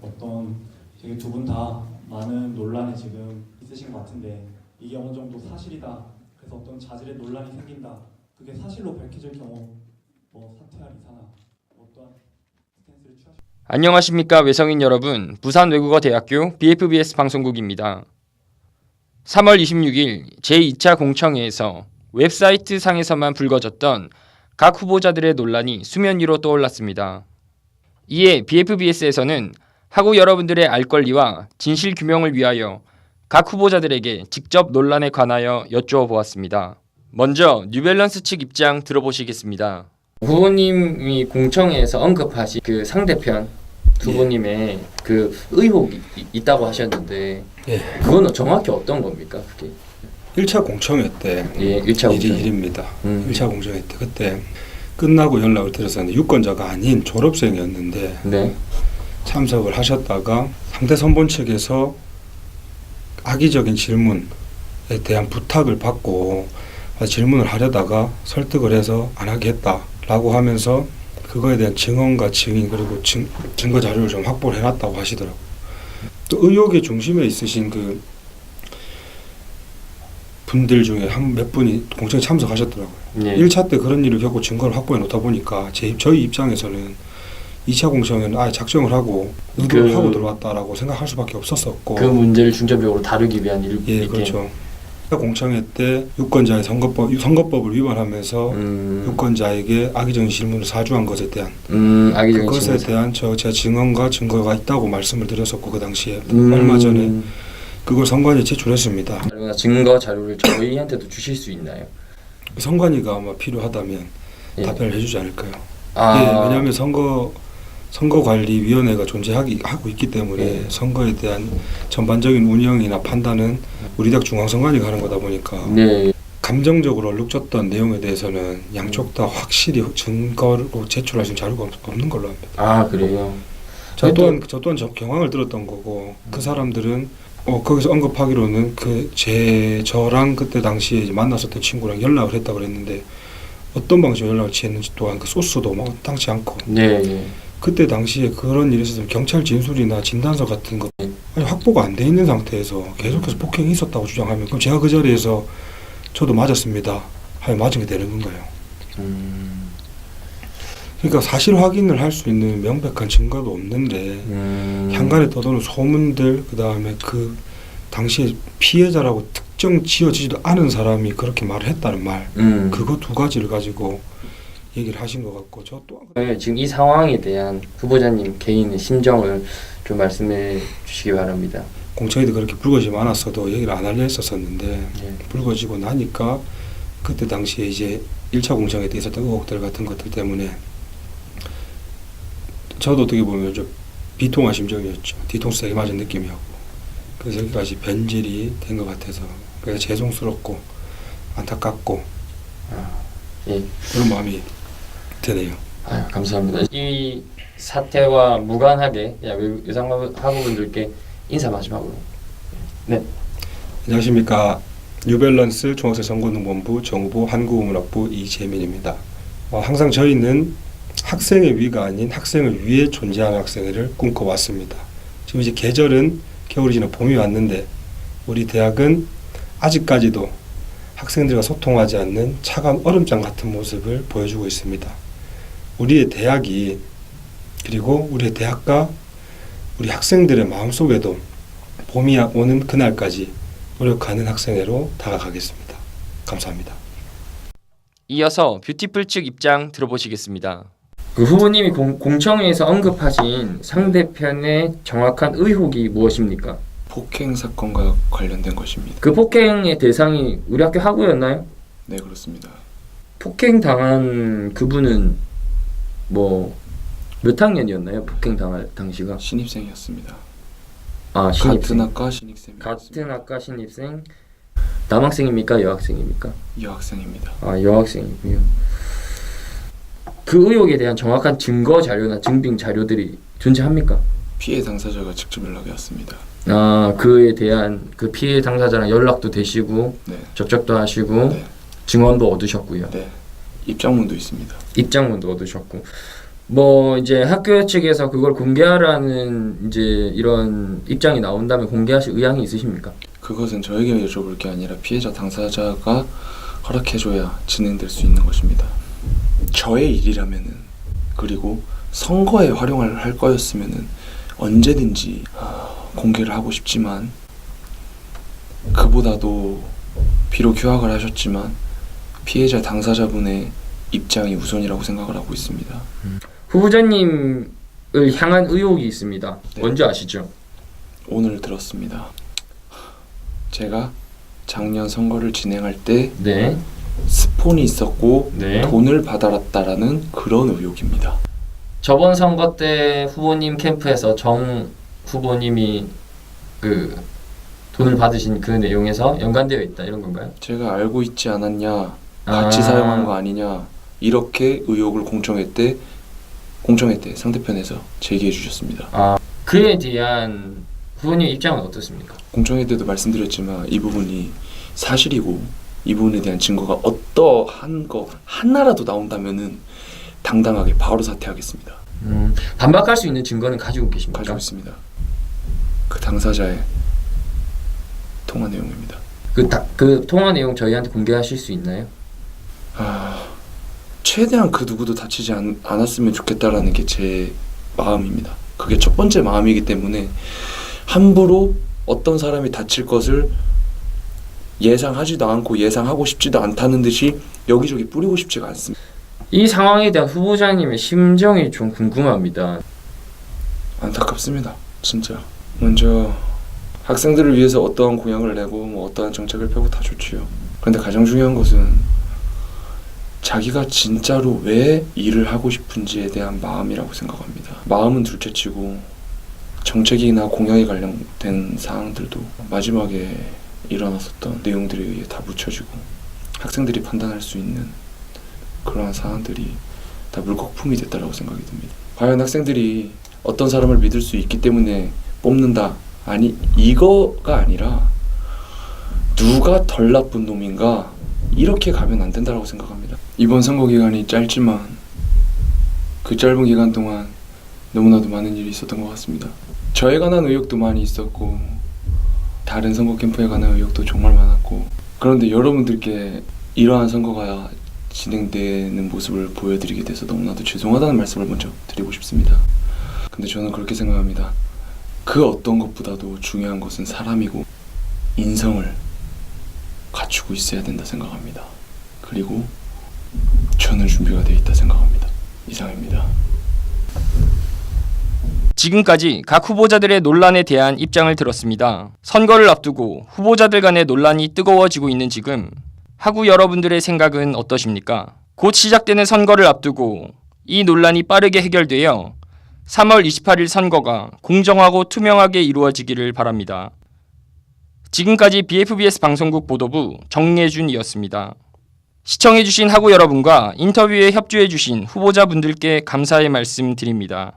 어떤 되게 두 분 다 많은 논란이 지금 있으신 것 같은데 이게 어느 정도 사실이다. 그래서 어떤 자질의 논란이 생긴다. 그게 사실로 밝혀질 경우 뭐 사퇴할 이사나 어떠한 스탠스를 취하실 안녕하십니까 외성인 여러분 부산 외국어 대학교 BFBS 방송국입니다. 3월 26일 제2차 공청회에서 웹사이트 상에서만 불거졌던 각 후보자들의 논란이 수면 위로 떠올랐습니다. 이에 BFBS에서는 하고 여러분들의 알 권리와 진실 규명을 위하여 각 후보자들에게 직접 논란에 관하여 여쭈어 보았습니다. 먼저 뉴밸런스 측 입장 들어보시겠습니다. 후보님이 공청회에서 언급하신 그 상대편 후보님의 그 의혹이 이- 있다고 하셨는데 예. 그거는 정확히 어떤 겁니까? 그게 1차 공청회 때 예, 1차 일이 공청회. 일입니다. 음. 1차 공청회 때 그때 끝나고 연락을 드렸었는데 유권자가 아닌 졸업생이었는데 네. 참석을 하셨다가 상대 선본 측에서 악의적인 질문에 대한 부탁을 받고 질문을 하려다가 설득을 해서 안 하겠다라고 하면서 그거에 대한 증언과 증인 그리고 증, 증거 자료를 좀 확보를 해놨다고 하시더라고요. 또 의혹의 중심에 있으신 그 분들 중에 한 몇 분이 공청에 참석하셨더라고요. 예. 1차 때 그런 일을 겪고 증거를 확보해 놓다 보니까 제, 저희 입장에서는 2차 공청회는 아예 작정을 하고 의도를 그- 하고 들어왔다라고 생각할 수밖에 없었었고 그 문제를 중점적으로 다루기 위한 일. 예 그렇죠 1차 공청회 때 유권자의 선거법 선거법을 위반하면서 음, 유권자에게 악의적인 질문을 사주한 것에 대한 음, 그것에 질문. 대한 저 제가 증언과 증거가 있다고 말씀을 드렸었고 그 당시에 음, 얼마 전에 그걸 선관위에 제출했습니다. 증거 자료를 저희한테도 주실 수 있나요? 선관위가 아마 필요하다면 예. 답변을 해주지 않을까요? 아, 예, 왜냐하면 선거 선거관리위원회가 존재하기 하고 있기 때문에 예. 선거에 대한 전반적인 운영이나 판단은 우리 대학 중앙선관위가 하는 거다 보니까 네. 감정적으로 얼룩졌던 내용에 대해서는 양쪽 다 확실히 증거로 제출할 수 있는 자료가 없- 없는 걸로 합니다. 아 그래요. 저 또한 저 또한 저 경황을 들었던 거고 그 사람들은 어 거기서 언급하기로는 그 제 저랑 그때 당시에 이제 만났었던 친구랑 연락을 했다고 그랬는데 어떤 방식으로 연락을 취했는지 또한 그 소스도 마땅치 않고 네. 예. 그때 당시에 그런 일이 있었으면 경찰 진술이나 진단서 같은 거 네. 아니, 확보가 안 돼 있는 상태에서 계속해서 폭행이 있었다고 주장하면 그럼 제가 그 자리에서 저도 맞았습니다 하면 맞은 게 되는 건가요? 음, 그러니까 사실 확인을 할 수 있는 명백한 증거도 없는데 음, 향간에 떠도는 소문들 그 다음에 그 당시에 피해자라고 특정 지어지지도 않은 사람이 그렇게 말을 했다는 말 음. 그거 두 가지를 가지고 얘기를 하신 것 같고 저 또한 네, 지금 이 상황에 대한 후보자님 개인의 심정을 좀 말씀해 주시기 바랍니다. 공청회도 그렇게 불거지지 않았어도 얘기를 안 하려 했었었는데 네. 불거지고 나니까 그때 당시에 이제 1차 공청회 때 있었던 의혹들 같은 것들 때문에 저도 어떻게 보면 좀 비통한 심정이었죠. 뒤통수 세게 맞은 느낌이었고 그래서 여기까지 변질이 된 것 같아서 그래서 죄송스럽고 안타깝고 아, 예. 그런 마음이 드네요. 아유, 감사합니다. 이 사태와 무관하게 의상 학우분들께 인사 마지막으로. 안녕하십니까. 뉴밸런스 중학생 선거운동본부 정후보 한국어문학부 이재민입니다. 어, 항상 저희는 학생의 위가 아닌 학생을 위해 존재하는 학생회를 꿈꿔왔습니다. 지금 이제 계절은 겨울이 지나 봄이 왔는데 우리 대학은 아직까지도 학생들과 소통하지 않는 차가운 얼음장 같은 모습을 보여주고 있습니다. 우리의 대학이 그리고 우리의 대학과 우리 학생들의 마음속에도 봄이 오는 그날까지 노력하는 학생회로 다가가겠습니다. 감사합니다. 이어서 뷰티풀 측 입장 들어보시겠습니다. 그 후보님이 공, 공청회에서 언급하신 상대편의 정확한 의혹이 무엇입니까? 폭행 사건과 관련된 것입니다. 그 폭행의 대상이 우리 학교 학우였나요? 네 그렇습니다. 폭행 당한 그분은 뭐 몇 학년이었나요? 폭행 당할 당시가? 신입생이었습니다. 아 신입생. 같은 학과 신입생입니다. 같은 학과 신입생. 남학생입니까? 여학생입니까? 여학생입니다. 아 여학생이고요. 그 의혹에 대한 정확한 증거 자료나 증빙 자료들이 존재합니까? 피해 당사자가 직접 연락이 왔습니다. 아 그에 대한 그 피해 당사자랑 연락도 되시고 네, 접촉도 하시고 네, 증언도 얻으셨고요. 네. 입장문도 있습니다. 입장문도 얻으셨고 뭐 이제 학교 측에서 그걸 공개하라는 이제 이런 입장이 나온다면 공개하실 의향이 있으십니까? 그것은 저에게 여쭤볼 게 아니라 피해자 당사자가 허락해줘야 진행될 수 있는 것입니다. 저의 일이라면은 그리고 선거에 활용을 할 거였으면은 언제든지 아, 공개를 하고 싶지만 그보다도 비록 휴학을 하셨지만 피해자 당사자분의 입장이 우선이라고 생각을 하고 있습니다. 후보자님을 향한 의혹이 있습니다. 네. 뭔지 아시죠? 오늘 들었습니다. 제가 작년 선거를 진행할 때 네. 스폰이 있었고 네. 돈을 받아랐다라는 그런 의혹입니다. 저번 선거 때 후보님 캠프에서 정 후보님이 그 돈을 받으신 그 내용에서 연관되어 있다 이런 건가요? 제가 알고 있지 않았냐, 같이 아. 사용한 거 아니냐 이렇게 의혹을 공청회 때 공청회 때 상대편에서 제기해 주셨습니다. 아 그에 대한 후보님 입장은 어떻습니까? 공청회 때도 말씀드렸지만 이 부분이 사실이고 이 부분에 대한 증거가 어떠한 거 하나라도 나온다면은 당당하게 바로 사퇴하겠습니다. 음, 반박할 수 있는 증거는 가지고 계십니까? 가지고 있습니다. 그 당사자의 통화 내용입니다. 그, 다, 그 통화 내용 저희한테 공개하실 수 있나요? 아, 최대한 그 누구도 다치지 않, 않았으면 좋겠다라는 게 제 마음입니다. 그게 첫 번째 마음이기 때문에 함부로 어떤 사람이 다칠 것을 예상하지도 않고 예상하고 싶지도 않다는 듯이 여기저기 뿌리고 싶지가 않습니다. 이 상황에 대한 후보자님의 심정이 좀 궁금합니다. 안타깝습니다. 진짜. 먼저 학생들을 위해서 어떠한 공약을 내고 뭐 어떠한 정책을 펴고 다 좋지요. 그런데 가장 중요한 것은 자기가 진짜로 왜 일을 하고 싶은지에 대한 마음이라고 생각합니다. 마음은 둘째치고 정책이나 공약에 관련된 사항들도 마지막에 일어났었던 내용들에 의해 다 묻혀지고 학생들이 판단할 수 있는 그러한 사안들이 다 물거품이 됐다라고 생각이 듭니다. 과연 학생들이 어떤 사람을 믿을 수 있기 때문에 뽑는다. 아니 이거가 아니라 누가 덜 나쁜 놈인가 이렇게 가면 안 된다라고 생각합니다. 이번 선거 기간이 짧지만 그 짧은 기간 동안 너무나도 많은 일이 있었던 것 같습니다. 저에 관한 의혹도 많이 있었고 다른 선거 캠프에 관한 의혹도 정말 많았고 그런데 여러분들께 이러한 선거가 진행되는 모습을 보여드리게 돼서 너무나도 죄송하다는 말씀을 먼저 드리고 싶습니다. 근데 저는 그렇게 생각합니다. 그 어떤 것보다도 중요한 것은 사람이고 인성을 갖추고 있어야 된다 생각합니다. 그리고 저는 준비가 되어 있다 생각합니다. 이상입니다. 지금까지 각 후보자들의 논란에 대한 입장을 들었습니다. 선거를 앞두고 후보자들 간의 논란이 뜨거워지고 있는 지금 하구 여러분들의 생각은 어떠십니까? 곧 시작되는 선거를 앞두고 이 논란이 빠르게 해결되어 3월 28일 선거가 공정하고 투명하게 이루어지기를 바랍니다. 지금까지 BFBS 방송국 보도부 정예준이었습니다. 시청해주신 하구 여러분과 인터뷰에 협조해주신 후보자분들께 감사의 말씀 드립니다.